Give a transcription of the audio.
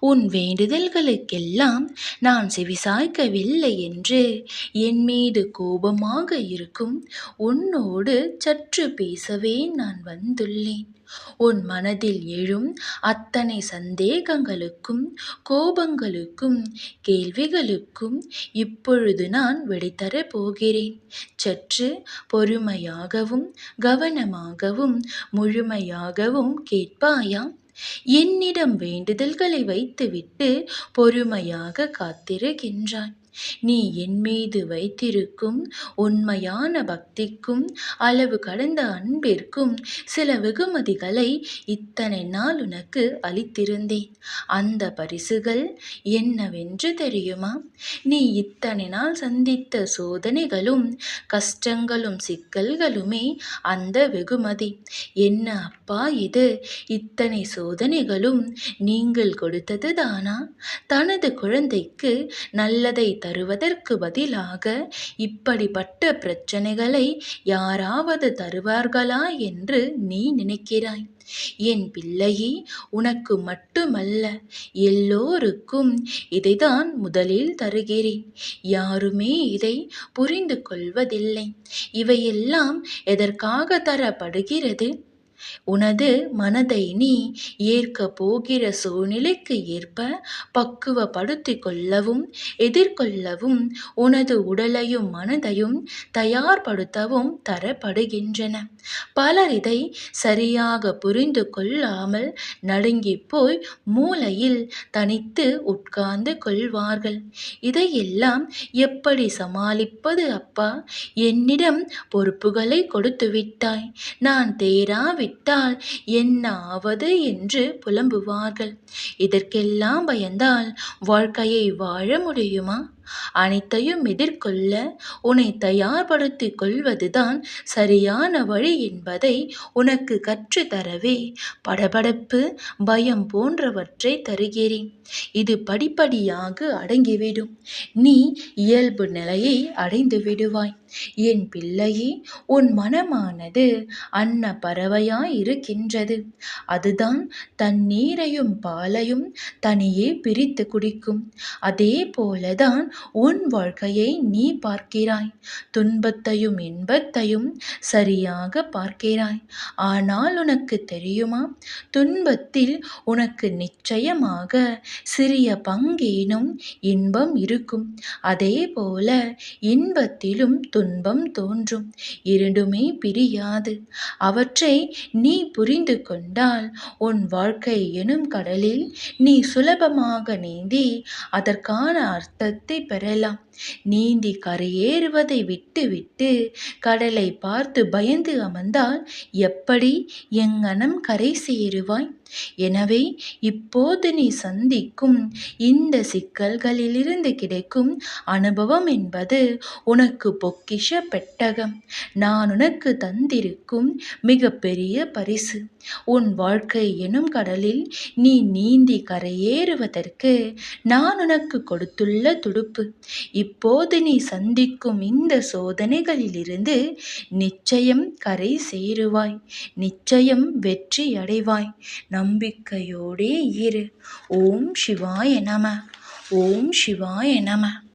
உன் வேண்டுதல்களுக்கெல்லாம் நான் செவிசாய்க்கவில்லை என்று என் மீது கோபமாக இருக்கும் உன்னோடு சற்று பேசவே நான் வந்துள்ளேன். உன் மனதில் எழும் அத்தனை சந்தேகங்களுக்கும் கோபங்களுக்கும் கேள்விகளுக்கும் இப்பொழுது நான் விடை போகிறேன். சற்று பொறுமையாகவும் கவனமாகவும் முழுமையாகவும் கேட்பாயா? என்னிடம் வேண்டுதல்களை வைத்துவிட்டு பொறுமையாக காத்திருக்கின்றான். நீ என் மீது வைத்திருக்கும் உண்மையான பக்திக்கும் அளவு கடந்த அன்பிற்கும் சில வெகுமதிகளை இத்தனை நாள் உனக்கு அளித்திருந்தேன். அந்த பரிசுகள் என்னவென்று தெரியுமா? நீ இத்தனை நாள் சந்தித்த சோதனைகளும் கஷ்டங்களும் சிக்கல்களுமே அந்த வெகுமதி. என்ன அப்பா இது? இத்தனை சோதனைகளும் நீங்கள் கொடுத்தது தானா தனது குழந்தைக்கு நல்லதை தருவதற்கு பதிலாக இப்படிப்பட்ட பிரச்சனைகளை யாராவது தருவார்களா என்று நீ நினைக்கிறாய். என் பிள்ளையே உனக்கு மட்டுமல்ல எல்லோருக்கும் இதைதான் முதலில் தருகிறேன். யாருமே இதை புரிந்து கொள்வதில்லை இவையெல்லாம் எதற்காக தரப்படுகிறது? உனது மனதை நீ ஏற்க போகிற சூழ்நிலைக்கு ஏற்ப பக்குவப்படுத்திக் கொள்ளவும் எதிர்கொள்ளவும் உனது உடலையும் மனதையும் தயார்படுத்தவும் தரப்படுகின்றன. பலர் இதை சரியாக புரிந்து கொள்ளாமல் நடுங்கி போய் மூலையில் தனித்து உட்கார்ந்து கொள்வார்கள். இதையெல்லாம் எப்படி சமாளிப்பது அப்பா? என்னிடம் பொறுப்புகளை கொடுத்துவிட்டாய். நான் தேராவிட்டால் என்ன ஆவது என்று புலம்புவார்கள். இதற்கெல்லாம் பயந்தால் வாழ்க்கையை வாழ முடியுமா? அனைத்தையும் எதிர்கொள்ள உன்னை தயார்படுத்திக் கொள்வதுதான் சரியான வழி என்பதை உனக்கு கற்றுத்தரவே. படபடப்பு பயம் போன்றவற்றை தருகிறேன். இது படிப்படியாக அடங்கிவிடும். நீ இயல்பு நிலையை அடைந்து விடுவாய். என் பிள்ளையே உன் மனமானது அன்ன பறவையாய் இருக்கின்றது அதுதான் தண்ணீரையும் பாலையும் தனியே பிரித்து குடிக்கும். அதே போலதான் உன் வாழ்க்கையை நீ பார்க்கிறாய். துன்பத்தையும் இன்பத்தையும் சரியாக பார்க்கிறாய். ஆனால் உனக்கு தெரியுமா? துன்பத்தில் உனக்கு நிச்சயமாக சிறிய பங்கேனும் இன்பம் இருக்கும். அதே போல இன்பத்திலும் துன்பம் தோன்றும். இரண்டுமே பிரியாது. அவற்றை நீ புரிந்து கொண்டால் உன் வாழ்க்கை எனும் கடலில் நீ சுலபமாக நீந்தி அதற்கான அர்த்தத்தை पर நீந்தி கரையேறுவதை விட்டுவிட்டு கடலை பார்த்து பயந்து அமர்ந்தால் எப்படி எங்கனம் கரை சேருவாய்? எனவே இப்போது நீ சந்திக்கும் இந்த சிக்கல்களிலிருந்து கிடைக்கும் அனுபவம் என்பது உனக்கு பொக்கிஷ பெட்டகம். நான் உனக்கு தந்திருக்கும் மிகப்பெரிய பரிசு. உன் வாழ்க்கை எனும் கடலில் நீ நீந்தி கரையேறுவதற்கு நான் உனக்கு கொடுத்துள்ள துடுப்பு. இப்போது நீ சந்திக்கும் இந்த சோதனைகளிலிருந்து நிச்சயம் கரை சேருவாய். நிச்சயம் வெற்றி அடைவாய். நம்பிக்கையோடே இரு. ஓம் சிவாய நம. ஓம் சிவாய நம.